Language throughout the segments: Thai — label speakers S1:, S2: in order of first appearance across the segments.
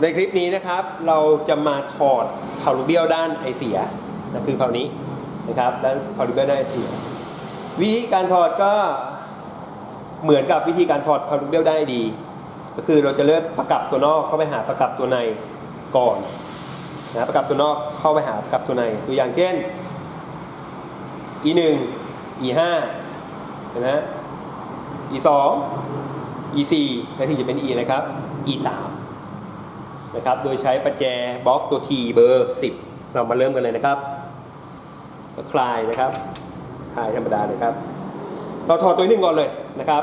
S1: ในคลิปนี้นะครับเราจะมาถอดเผาลูเบียวด้านไอเสียนะคือเผานี้นะครับด้านเผาลูเบียวด้านไอเสีย วิธีการถอดก็เหมือนกับวิธีการถอดเผาลูเบียวด้านไอดี ก็คือเราจะเลือกประกับตัวนอกเข้าไปหาประกับตัวในก่อนนะประกับตัวนอกเข้าไปหาประกับตัวในตัวอย่างเช่น e 1 e 5เห็นไหม e 2 e 4และถึงจะเป็น e นะครับ e 3 นะครับ โดยใช้ประแจบล็อกตัว T เบอร์ 10 เรามาเริ่มกันเลยนะครับ ก็คลายนะครับคลายธรรมดาเลยครับ เราถอดตัวหนึ่งก่อนเลยนะครับ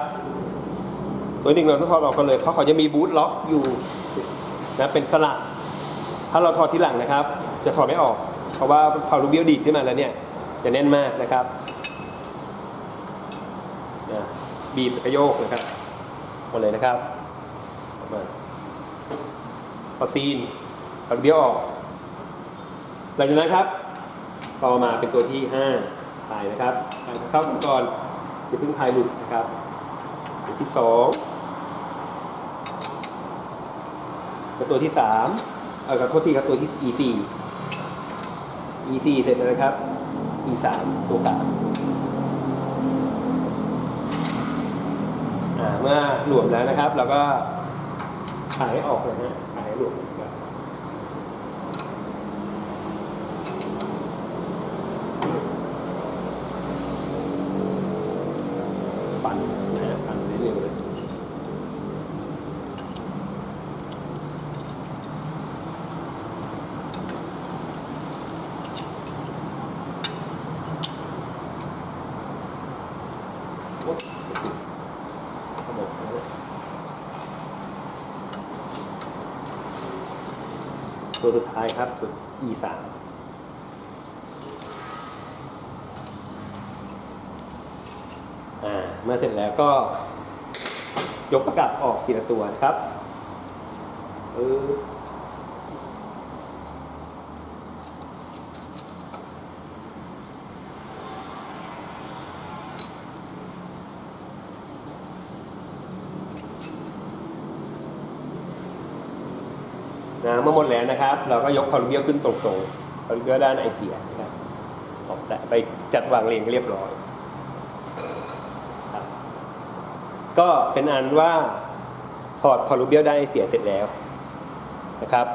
S1: ตัวหนึ่งเราต้องถอดออกก่อนเลยเพราะเขาจะมีบูทล็อกอยู่นะเป็นสลักถ้าเราถอดทีหลังนะครับ จะถอดไม่ออก เพราะว่าพอลูกเบี้ยวดีดขึ้นมาแล้วเนี่ยจะแน่นมากนะครับนะบีบแล้วก็โยกนะครับหมดเลยนะครับมา พอซีนเอาลูกเบี้ยวออก หลังจากนั้นครับ ต่อมาเป็นตัวที่ห้าถ่ายนะครับถ่ายเข้ากันก่อนอย่าเพิ่งถ่ายหลุดนะครับตัวที่สองแล้วตัวที่สามเออขอโทษทีครับตัวที่ e สี่ e สี่เสร็จแล้วนะครับ e สามตัวกลางอ่าเมื่อหลวมแล้วนะครับ เราก็ ขายออกเลยฮะขายหลุดมนะครับ ปั่นนะฮะปั่นเร็วๆเลยโอ๊ยระบบนะ ตัวสุดท้ายครับตัว e สามอ่า เมื่อเสร็จแล้วก็ ยกประกับออกทีละตัวนะครับเออ นะเมื่อหมดแล้วนะครับ เราก็ยกคอลูเบียขึ้นตรงๆคอลูเบียด้านไอเสียนะครับออกแต่ไปจัดวางเรียงเรียบร้อยก็เป็นอันว่าถอดพอลูเบียลได้เสียเสร็จแล้วนะครับ